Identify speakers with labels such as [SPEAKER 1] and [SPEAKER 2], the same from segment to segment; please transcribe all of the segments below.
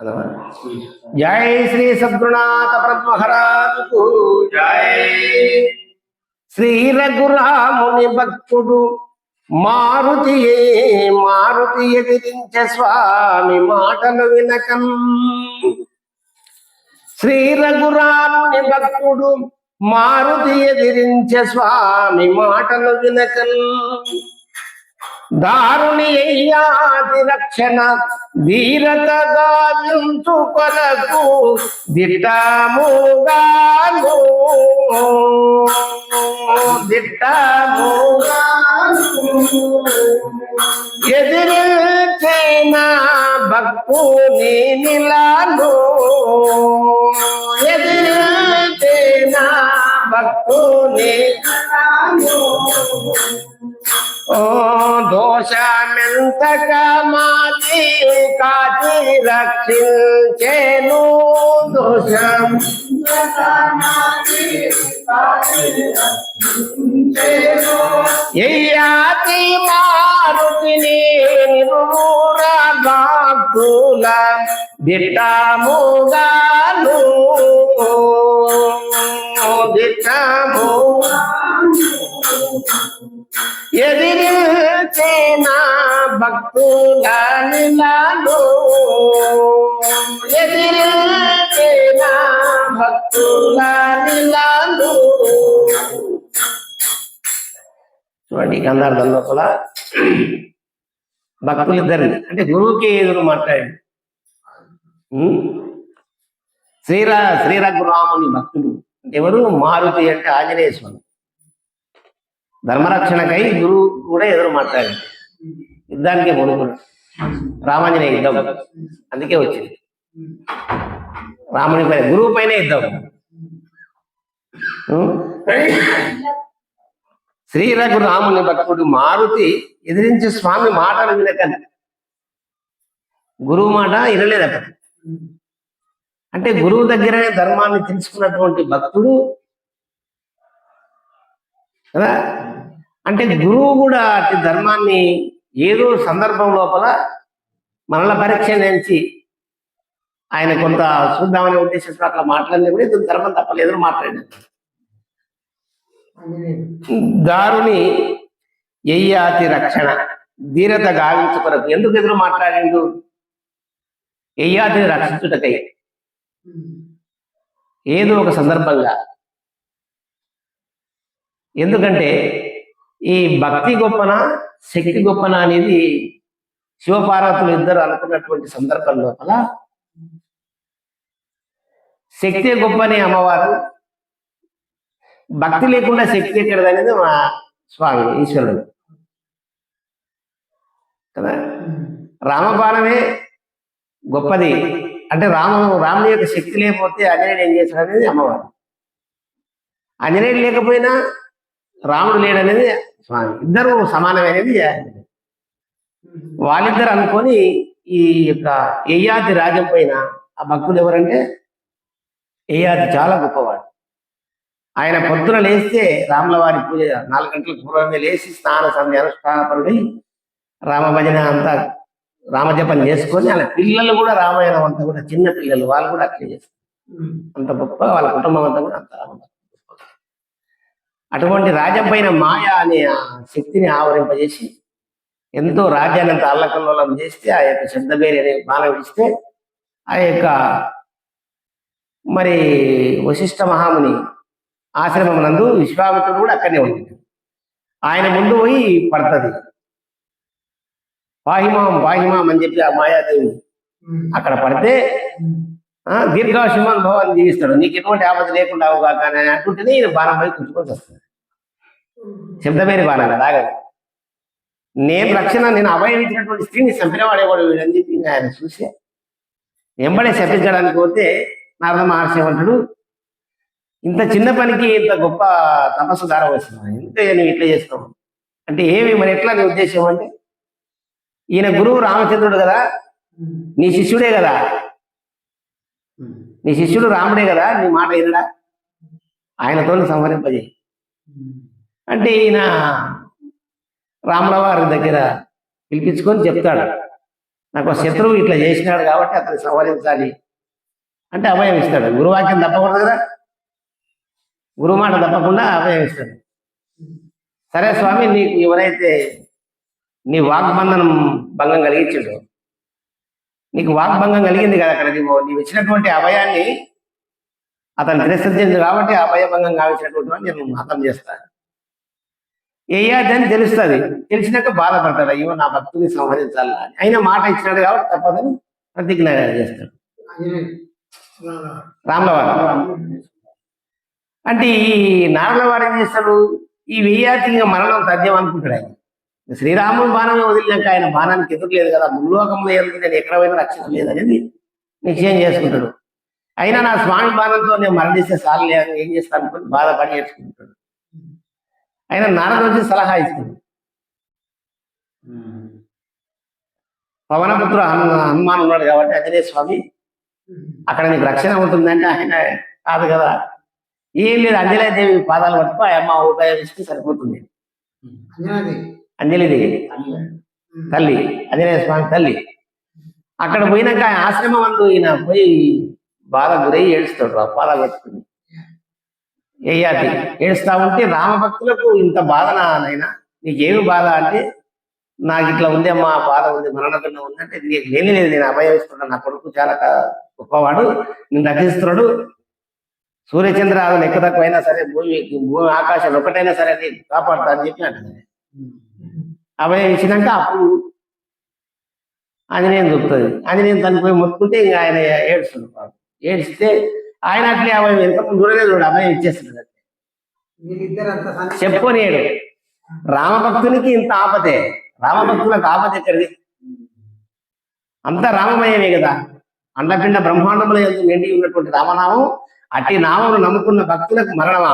[SPEAKER 1] అదవా జై శ్రీ సద్గుణాథ పద్మహరాజుకు జై. శ్రీ రఘురాముని భక్తుడు మారుతి మారుతి ఎదిరించ స్వామి మాటలు వినకం. శ్రీ రఘురాముని భక్తుడు మారుతి ఎదిరించ స్వామి మాటలు వినకం. దారుణి అయ్యాది రక్షణ ధీరత గావించు కొరకు దిట్టముగాను దిట్టముగాను ఎదిరించిన భక్తుని నిలాను. ఎదిరించిన భక్తుని నిలాను. ఓ దోషమెంతక మాది కాచి రక్షించేను దోషం. ఎయ్యాతి మారుతిని నిరురాగాకుల దిట్టముగాను. దిట్టముగా ఎదిరించిన భక్తుల నిలాలు నా భక్తుల నిలాలు చూడండి ఈ గంధార్థంలో కూడా భక్తులిద్దరిని అంటే గురువుకి ఎదురు మాట్లాడి శ్రీరా శ్రీరఘురాముని భక్తుడు ఎవరు? మారుతి అంటే ఆంజనేయ స్వామి. ధర్మరక్షణకై గురువు కూడా ఎదురు మాట్లాడాడు. యుద్ధానికే పొడుకున్నాడు. రామాంజనేయ యుద్ధం. అందుకే వచ్చింది. రాముని పైన గురువు పైన యుద్ధం. ఉం? శ్రీరఘు రాముని భక్తుడు మారుతి ఎదిరించి స్వామి మాటలు వినకని. గురువు మాట వినలేదు అక్కడ అంటే గురువు దగ్గరనే ధర్మాన్ని తెలుసుకున్నటువంటి భక్తుడు కదా? అంటే గురువు కూడా అట్టి ధర్మాన్ని ఏదో సందర్భం లోపల మనల పరీక్ష నుంచి ఆయన కొంత చూద్దామనే ఉద్దేశంతో అట్లా మాట్లాడినా కూడా ఇది ధర్మం తప్పలేదు మాట్లాడాడు. దారుని ఎయ్యాతి రక్షణ ధీరత గావించు కొరకు ఎందుకు ఎదురు మాట్లాడిండు? ఎయ్యాతిని రక్షించుటకై. ఏదో ఒక సందర్భంగా ఎందుకంటే ఈ భక్తి గొప్పన శక్తి గొప్పన అనేది శివపార్వతులు ఇద్దరు అనుకున్నటువంటి సందర్భం లోపల శక్తి గొప్పని అమ్మవారు భక్తి లేకుండా శక్తి ఎక్కడది అనేది మా స్వామి ఈశ్వరుడు. కదా? రామబాణమే గొప్పది. అంటే రామ రాముని యొక్క శక్తి లేకపోతే ఆంజనేయుడు ఏం చేశాడు అనేది అమ్మవారు. ఆంజనేయుడు లేకపోయినా రాముడు లేడనేది స్వామి. ఇద్దరు సమానమైనది. వాళ్ళిద్దరు అనుకొని ఈ యొక్క యయాతి రాజ్యం పైన ఆ భక్తులు ఎవరంటే యయాతి చాలా గొప్పవాడు. ఆయన పొద్దున లేస్తే రాముల వారి పూజ నాలుగు గంటల పూర్వమే లేచి స్నాన సంధ్య అనుష్ఠానపరుడై రామభజన అంతా రామజపం చేసుకొని వాళ్ళ పిల్లలు కూడా రామాయణం అంతా కూడా చిన్న పిల్లలు వాళ్ళు కూడా అట్లే చేస్తారు. అంత గొప్ప వాళ్ళ కుటుంబం అంతా కూడా అంత రామ అటువంటి రాజ్యం పైన మాయ అనే శక్తిని ఆవరింపజేసి ఎంతో రాజ్యాన్ని అంత అల్లకల్లోలం చేస్తే ఆ యొక్క శబ్దబేరి అనే బాణం ఇస్తే ఆ యొక్క మరి వశిష్ఠ మహాముని ఆశ్రమం నందు విశ్వామిత్రుడు కూడా అక్కడనే ఉంది ఆయన ముందు పోయి పడుతుంది. పాహిమాం పాహిమాం అని చెప్పి ఆ మాయాదేవి అక్కడ పడితే ఆ, దీర్ఘాయుష్మాన్ భవాన్ని జీవిస్తాడు. నీకు ఎటువంటి ఆపద లేకుండా అవుగాక అని అంటుంటేనే ఈయన బాణం పోయి కూర్చుకొని వస్తుంది శబ్దమేరి బాణం కదా ఆగదు నేను రక్షణ నేను అభయం ఇచ్చినటువంటి స్త్రీని చంపినవాడేవాడు వీడు అని చెప్పి ఆయన చూసి ఎంబడే శపించడానికి పోతే నారద మహర్షి ఏమంటాడు ఇంత చిన్న పనికి ఇంత గొప్ప తపస్సు దార వస్తున్నావు ఇంత నువ్వు ఇట్లా చేస్తున్నావు అంటే ఏమి మరి ఎట్లా నీ ఉద్దేశం అంటే ఈయన గురువు రామచంద్రుడు కదా నీ శిష్యుడే కదా. నీ శిష్యుడు రాముడే కదా నీ మాట వినడా? ఆయనతో సంహరింపజేయి. అంటే ఈయన రాముల వారి దగ్గర పిలిపించుకొని చెప్తాడు. నాకు ఒక శత్రువు ఇట్లా చేసినాడు కాబట్టి అతను సవరించాలి అంటే అభయం ఇస్తాడు. గురువాక్యం తప్పకూడదు కదా? గురువు మాట తప్పకుండా అభయం ఇస్తాడు. సరే స్వామి నీకు ఎవరైతే నీ వాగ్బంధనం భంగం కలిగించాడు నీకు వాగ్భంగం కలిగింది కదా అక్కడ నీవు నీవు ఇచ్చినటువంటి అభయాన్ని అతను తిరస్కరించింది కాబట్టి ఆ అభయభంగం కావించినటువంటి వాడిని నేను అర్థం చేస్తాను. ఏయాది అని తెలుస్తుంది. తెలిసినాక బాధపడతాడు అయ్యో నా భక్తుని సంహరించాలి అని. అయినా మాట ఇచ్చినాడు కాబట్టి తప్పదని ప్రతిజ్ఞ చేస్తాడు. రాములవారు. అంటే ఈ నారలవారు ఏం చేస్తాడు? ఈ వెయ్యాతి ఇంకా మరణం తథ్యం అనుకుంటాడు ఆయన. శ్రీరాముడు బాణమే వదిలినాక ఆయన బాణానికి ఎదురులేదు కదా. ముల్లోకంలో ఎందుకు నేను ఎక్కడ పోయినా రక్షణ లేదనేది నిశ్చయం చేసుకుంటాడు. అయినా నా స్వామి బాణంతో నేను మరణిస్తే సార్లే లేదు ఏం చేస్తాను అనుకుని బాధపడి చేసుకుంటాడు ఆయన నారద వచ్చి సలహా ఇస్తాడు పవనపుత్రుడు హను- హనుమాన్ ఉన్నాడు కాబట్టి అదే స్వామి అక్కడ నీకు రక్షణ ఉంటుందంటే ఆయన కాదు కదా. ఏం లేదు అంజలీదేవి పాదాలు పట్టుకో ఆ అమ్మ ఉపయోగిస్తే సరిపోతుంది. అంజలిదేవి తల్లి అంజనేయ స్వామి తల్లి. అక్కడ పోయినాక ఆశ్రమం అందు ఈయన పోయి బాధ గురై ఏడుస్తాడు ఆ పాదాలు పట్టుకుని. ఏయాతి ఏడుస్తా ఉంటే రామభక్తులకు ఇంత బాధ నాయన? నీకేమి బాధ అంటే నాకు ఇట్లా ఉంది అమ్మా బాధ ఉంది మరణకుండా ఉంది అంటే నీకు లేని లేదు నేను అభయమిస్తున్నాను నా కొడుకు చాలా గొప్పవాడు నేను రక్షిస్తున్నాడు. సూర్యచంద్రాలను ఎక్క తక్కువైనా సరే భూమి భూమి ఆకాశం ఒకటైనా సరే నేను కాపాడుతా అని చెప్పి అంటే అభయం ఇచ్చినాక అప్పుడు ఆంజనేయం చూపుతుంది ఆంజనేయం తను పోయి మొత్తుకుంటే ఇంకా ఆయన ఏడుస్తున్నాడు. ఏడిస్తే ఆయన అట్లే అభయం వెనుక దూరమే చూడు అభయం ఇచ్చేస్తుంది చెప్పుకోనియాడు రామభక్తునికి ఇంత ఆపతే రామభక్తులకు ఆపత ఎక్కడిది అంతా రామమయమే కదా. అండపిండ బ్రహ్మాండముల ఎందు నిండి ఉన్నటువంటి రామనామం అట్టి నామమును నమ్ముకున్న భక్తులకు మరణమా?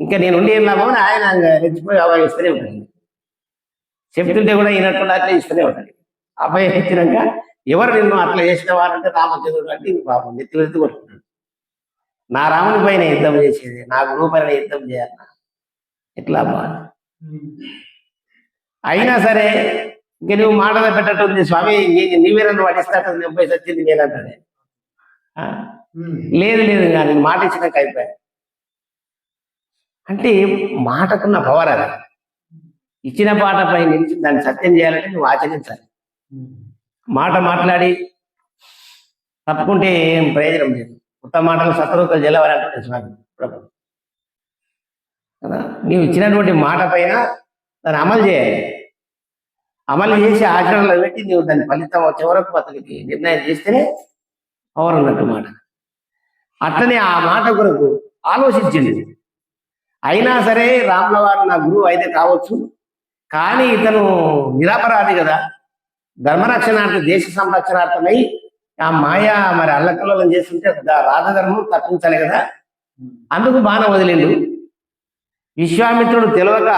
[SPEAKER 1] ఇంకా నేను ఉండి లాభం అని ఆయన రెచ్చిపోయి అభయం ఇస్తూనే ఉంటాడు. చెప్తుంటే కూడా ఈయనట్టు అట్లా ఇస్తూనే ఉంటాడు. అభయం ఇచ్చినాక ఎవరు నిన్ను అట్లా చేసిన వారంటే రామచంద్రుడు అంటే ఇంక పాపం నెత్తి వెళ్తూ కొట్టుకుంటాడు. నా రాముని పైన యుద్ధం చేసేది నా గురువు పైన యుద్ధం చేయాలి. ఎట్లా బా అయినా సరే ఇంక నువ్వు మాటలు పెట్టట్టుంది స్వామి నీవే నన్ను పట్టిస్తాడు నేను పోయి సచ్చింది నేనంటాడే ఆ, లేదు లేదు ఇంకా నేను మాట ఇచ్చినాక అయిపోయా. అంటే మాటకున్న పవర్ అది. ఇచ్చిన పాటపై నిలిచి దాన్ని సత్యం చేయాలంటే నువ్వు ఆచరించాలి. మాట మాట్లాడి తప్పుకుంటే ఏం ప్రయోజనం లేదు. ఉత్తమ మాటలు సత్రూకలు జలవాలంటే స్వామి ప్రభు. కదా? నీవు ఇచ్చినటువంటి మాట పైన దాన్ని అమలు చేయాలి. అమలు చేసి ఆచరణలో పెట్టి నీవు దాని ఫలితం చివరకు వరకు అతనికి నిర్ణయం చేస్తేనే పవర్ ఉన్నట్టు మాట. అట్లనే ఆ మాట కొరకు ఆలోచించింది అయినా సరే రాముల వారు నా గురువు అయితే కావచ్చు. కానీ ఇతను నిరపరాధి కదా. ధర్మరక్షణార్థం దేశ సంరక్షణార్థమై ఆ మాయ మరి అల్లకల్లోలం చేస్తుంటే దా- రాజధర్మం తప్పించాలి కదా. అందుకు బాణం వదిలిండు. విశ్వామిత్రుడు తెలియక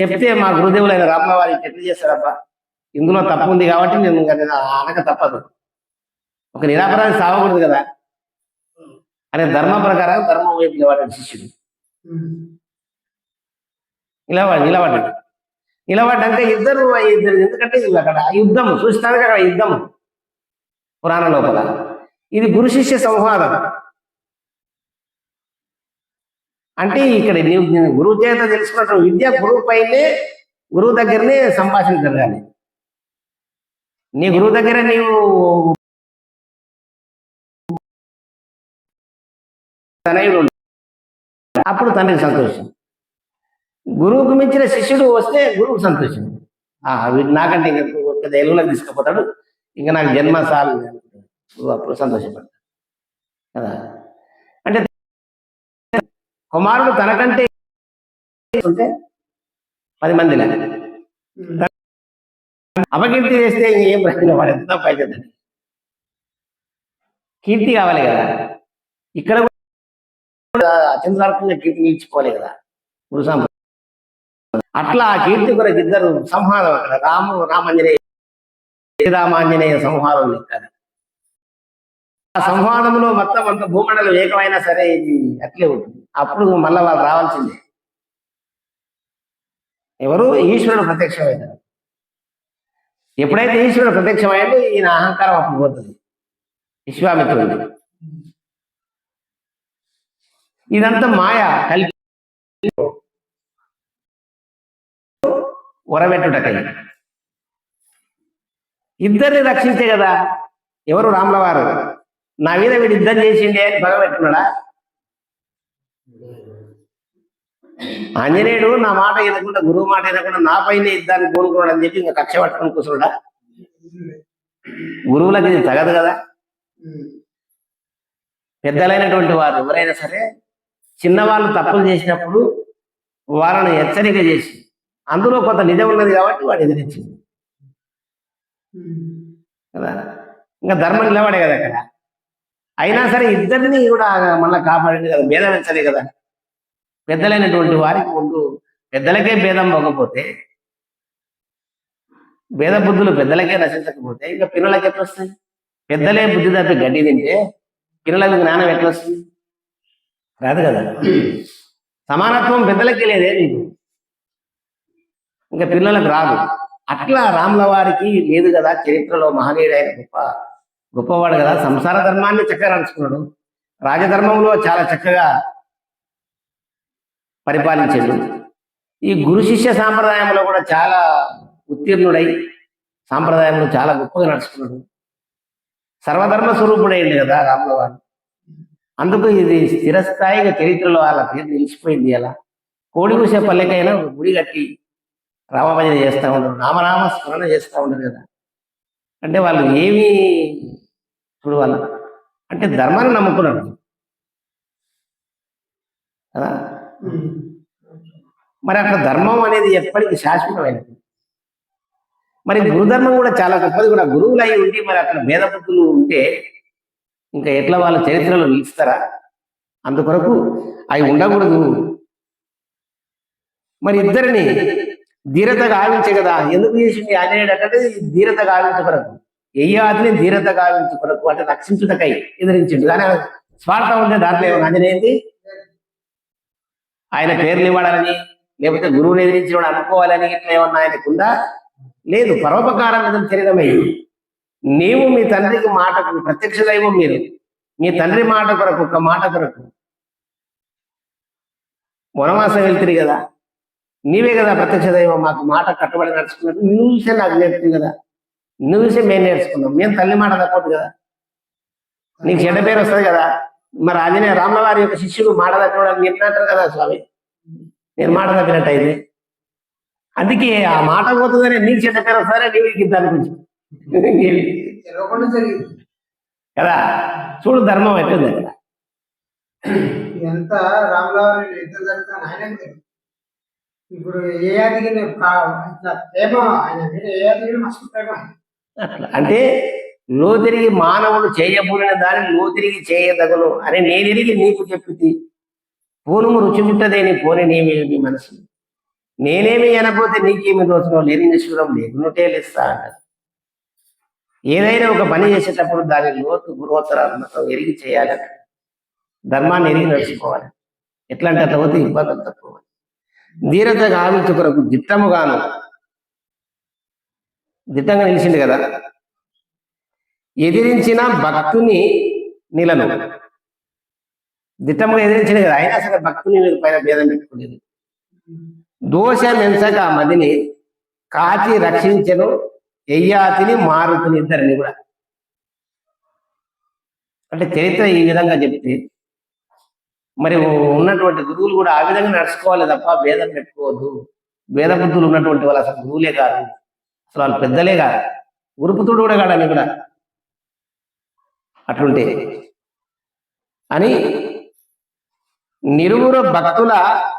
[SPEAKER 1] చెప్తే మా గురుదేవులైన రాముల వారికి ఎట్లా చేస్తారబ్బా? ఇందులో తప్పు ఉంది కాబట్టి నేను నేను అనక తప్పదు. ఒక నిరాపరాధి సావకూడదు కదా. అనే ధర్మ ప్రకారం ధర్మం వైపు నిలబడ్డాడు శిష్యుడు. నిలబడి నిలబడ్డాడు. నిలబడ్డంటే ఇద్దరు ఇద్దరు ఎందుకంటే అక్కడ యుద్ధం చూస్తానికి అక్కడ యుద్ధం. పురాణ లోపల. ఇది గురు శిష్య సంవాదం అంటే ఇక్కడ నీవు గురువు చేత తెలుసుకున్న విద్య గురువు పైనే గురువు దగ్గరనే సంభాషణ జరగాలి. నీ గురువు దగ్గర నీవు తనయుడు అప్పుడు తండ్రికి సంతోషం. గురువుకు మించిన శిష్యుడు వస్తే గురువుకు సంతోషం. నాకంటే ఇంకా పెద్ద ఎలుగులకు తీసుకుపోతాడు. ఇంకా నాకు జన్మ సాలు అప్పుడు సంతోషపడతాడు కదా? అంటే కుమారుడు తనకంటే ఉంటే పది మందిలో అపకీర్తి చేస్తే ఏం ప్రశ్న వాడు ఎంత పైచేద్దండి కీర్తి కావాలి కదా. ఇక్కడ కూడా అచంద్రార్కంగా కీర్తి నిలిచిపోలే కదా. గురు అట్లా ఆ కీర్తి కొరకు ఇద్దరు సంహారం అక్కడ. రాము రామాంజనేయ శ్రీరామాంజనేయ సంహారం లెక్క ఆ సంహారంలో మొత్తం అంత భూమండలం ఏకమైనా సరే ఇది అట్లే ఉంటుంది. అప్పుడు మళ్ళీ వాళ్ళు రావాల్సిందే. ఎవరు? ఈశ్వరుడు ప్రత్యక్షమైన ఎప్పుడైతే ఈశ్వరుడు ప్రత్యక్షమైందో ఈయన అహంకారం అప్పుడు పోతుంది. విశ్వామిత్రుడు ఇదంతా మాయ కల్పి ఉరబెట్టుటకై ఇద్దరిని రక్షించే కదా? ఎవరు రాములవారు? నా మీద వీడు యుద్ధం చేసిండే అని పగబెట్టున్నాడా ఆంజనేయుడు నా మాట వినకుండా గురువు మాట వినకుండా నా పైన యుద్ధాన్ని కోరుకున్నాడు అని చెప్పి ఇంకా కక్ష పట్టుకుని కూర్చున్నాడా? గురువులకు ఇది తగదు కదా? పెద్దలైనటువంటి వారు ఎవరైనా సరే చిన్నవాళ్ళు తప్పులు చేసినప్పుడు వాళ్ళను హెచ్చరిక చేసి అందులో కొంత నిజం ఉన్నది కాబట్టి వాడు ఎదిరించింది. కదా? ఇంకా ధర్మం నిలబడే కదా అక్కడ? అయినా సరే ఇద్దరిని కూడా మళ్ళీ కాపాడింది కదా భేదం ఎంచలే కదా. పెద్దలైనటువంటి వారికి ముందు పెద్దలకే భేదం పోకపోతే భేద బుద్ధులు పెద్దలకే నశించకపోతే ఇంకా పిల్లలకి ఎట్లా వస్తాయి? పెద్దలే బుద్ధి తప్పి గడ్డి తింటే పిల్లలకు జ్ఞానం ఎట్లా వస్తుంది? రాదు కదా. సమానత్వం పెద్దలకి లేదే నీకు. ఇంకా పిల్లలకు రాదు. అట్లా రాముల వారికి లేదు కదా చరిత్రలో మహనీయుడైన గొప్ప గొప్పవాడు కదా. సంసార ధర్మాన్ని చక్కగా నడుచుకున్నాడు రాజధర్మంలో చాలా చక్కగా పరిపాలించాడు. ఈ గురు శిష్య సాంప్రదాయంలో కూడా చాలా ఉత్తీర్ణుడై సాంప్రదాయంలో చాలా గొప్పగా నడుచుకున్నాడు. సర్వధర్మ స్వరూపుడైంది కదా రాముల వారు అందుకు ఇది స్థిరస్థాయిగా చరిత్రలో వాళ్ళ పేరు నిలిచిపోయింది అలా. కోడి పల్లెకైనా ఒక గుడి కట్టి రామభజన చేస్తూ ఉండరు రామనామ స్మరణ చేస్తూ ఉండరు కదా. అంటే వాళ్ళు ఏమి ఇప్పుడు వాళ్ళ అంటే ధర్మాన్ని నమ్ముకున్నారు. కదా? మరి అక్కడ ధర్మం అనేది ఎప్పటికీ శాశ్వతమైనది. మరి గురుధర్మం కూడా చాలా గొప్పది కూడా. గురువులు అయి ఉండి మరి అక్కడ భేద బుద్ధులు ఉంటే ఇంకా ఎట్లా వాళ్ళ చరిత్రలో నిలుస్తారా? అందుకొరకు అవి ఉండకూడదు. మరి ఇద్దరిని ధీరత గావించే కదా. ఎందుకు చేసింది? ఆంజనేయుడు అంటే ధీరత గావించ కొరకు. ఎయ్యాదిని ధీరత గావించు కొరకు అంటే రక్షించుటకై ఎదిరించిండు. కానీ స్వార్థం ఉంటే దాంట్లో ఏమైనా ఆంజనేయంది ఆయన పేర్లు ఇవ్వాలని లేకపోతే గురువుని ఎదిరించిన అనుకోవాలని ఇట్లా ఏమన్నా ఆయనకుందా? లేదు. పరోపకారం మీద శరీరమే. నీవు మీ తండ్రికి మాటకు ప్రత్యక్ష దైవం మీరు. మీ తండ్రి మాట కొరకు ఒక మాట కొరకు. వనవాసం వెళ్తుంది కదా. నీవే కదా ప్రత్యక్ష దైవం మాకు మాట కట్టుబడి నడుచుకున్నట్టు నువ్వు చూసే నాకు నేర్పుతుంది కదా. నువ్వు చూసే మేము నేర్చుకున్నాం. మేము తల్లి మాట తప్పదు కదా. నీకు చెడ్డ పేరు వస్తుంది కదా. మరి ఆంజనేయ రాముల వారి యొక్క శిష్యుడు మాట తప్పడం చెప్పినట్టు కదా స్వామి? నేను మాట తప్పినట్టు అయితే అందుకే ఆ మాట పోతుందని నీకు చెడ్డ పేరు వస్తుందని
[SPEAKER 2] తెలియకుండా జరిగింది.
[SPEAKER 1] కదా. చూడు ధర్మం అయిపోయింది అక్కడ
[SPEAKER 2] ఎంత రామలావారి ఎంత. ఇప్పుడు ఏ యాదిగిరి ప్రేమ? ఆయన మీద ఏ యాదిగిరి మస్తు ప్రేమ
[SPEAKER 1] అంటే లోతిరిగి మానవుడు చేయబూడిన దాన్ని లోతిరిగి చేయదగను అని నేనెరిగి నీకు చెప్పితి పూనుము రుచి ముట్టదేని పోని నీవేమి మనసు. నేనేమి అనపోతే నీకేమి దోచడం లేని నిష్ఠురం లేకునుటే లేస్తా అన్నది. ఏదైనా ఒక పని చేసేటప్పుడు దాని లోతు గురువత్తరాత్మకం ఎరిగి చేయాలని ధర్మాన్ని ఎరిగి నడుచుకోవాలి. ఎట్లా అంటే అట్లా పోతే ఇబ్బందులు తక్కువ. ధీరత గావించు కొరకు దిట్టముగాను దిట్టంగా నిలిచింది కదా. ఎదిరించిన భక్తుని నిలను దిట్టముగా ఎదిరించింది కదా. అయినా సరే భక్తుని పైన భేదం పెట్టుకునేది. దోషమెంచక మదిని కాచి రక్షించను. ఎయ్యాతిని మారుతుని ఇద్దరిని కూడా. అంటే చరిత్ర ఈ విధంగా చెప్తే మరి ఉన్నటువంటి గురువులు కూడా ఆ విధంగా నడుచుకోవాలి తప్ప భేదం పెట్టుకోవద్దు భేద బుద్ధులు ఉన్నటువంటి వాళ్ళు అసలు గురువులే కాదు. అసలు వాళ్ళు పెద్దలే కాదు. గురుపుత్రుడు కూడా కాడని కూడా. అట్లుంటే అని నిరుగురు భక్తుల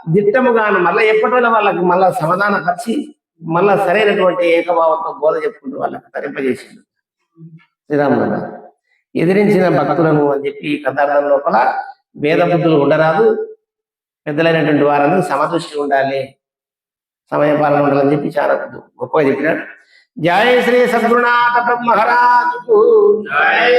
[SPEAKER 1] దిట్టముగాను మళ్ళీ ఎప్పటిలో వాళ్ళకి మళ్ళా సమాధాన పరిచి మళ్ళా సరైనటువంటి ఏకభావంతో బోధ చెప్పుకుంటూ వాళ్ళకి తరింపజేసిండు. శ్రీరాములు. గారు. ఎదిరించిన భక్తులను అని చెప్పి కథార్థం లోపల వేద బుద్ధులు ఉండరాదు. పెద్దలైనటువంటి వారందరూ సమదృష్టి ఉండాలి. సమయ పాలన ఉండాలని చెప్పి చాలా గొప్పగా చెప్పినాడు జయ శ్రీ సద్గురునాథ బ్రహ్మహరాజు
[SPEAKER 2] జై